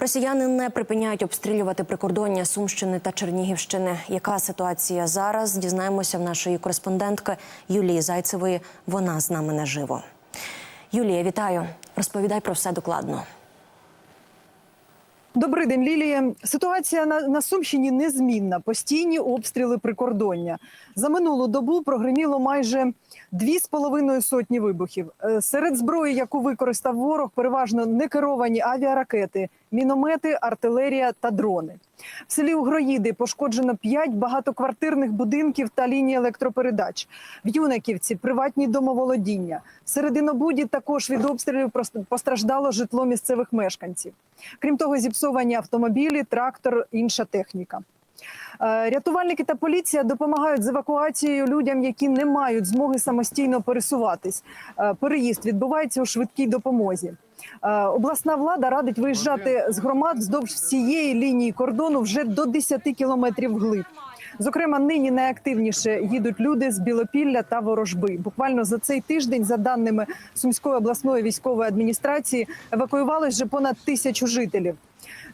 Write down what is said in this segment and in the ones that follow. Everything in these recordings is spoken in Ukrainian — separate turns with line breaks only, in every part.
Росіяни не припиняють обстрілювати прикордоння Сумщини та Чернігівщини. Яка ситуація зараз? Дізнаємося в нашої кореспондентки Юлії Зайцевої. Вона з нами наживо. Юлія, вітаю. Розповідай про все докладно.
Добрий день, Лілія. Ситуація на, на Сумщині незмінна. Постійні обстріли прикордоння. За минулу добу прогреміло майже дві з половиною сотні вибухів. Е, Серед зброї, яку використав ворог, переважно некеровані авіаракети, міномети, артилерія та дрони. В селі Угроїди пошкоджено п'ять багатоквартирних будинків та лінії електропередач. В Юнаківці приватні домоволодіння. В Серединобуді також від обстрілів постраждало житло місцевих мешканців. Крім того, зіпсовані автомобілі, трактор, інша техніка. Е, Рятувальники та поліція допомагають з евакуацією людям, які не мають змоги самостійно пересуватись. Е, Переїзд відбувається у швидкій допомозі. Е, Обласна влада радить виїжджати з громад вздовж всієї лінії кордону вже до 10 кілометрів вглиб. Зокрема, нині найактивніше їдуть люди з Білопілля та Ворожби. Буквально за цей тиждень, за даними Сумської обласної військової адміністрації, евакуювалось вже понад тисячу жителів.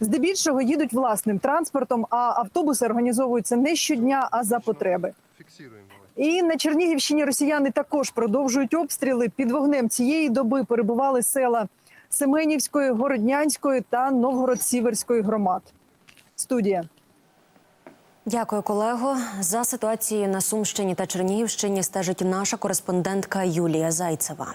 Здебільшого їдуть власним транспортом, а автобуси організовуються не щодня, а за потреби. І на Чернігівщині росіяни також продовжують обстріли. Під вогнем цієї доби перебували села Семенівської, Городнянської та Новгород-Сіверської громад. Студія.
Дякую, колего. За ситуацією на Сумщині та Чернігівщині стежить наша кореспондентка Юлія Зайцева.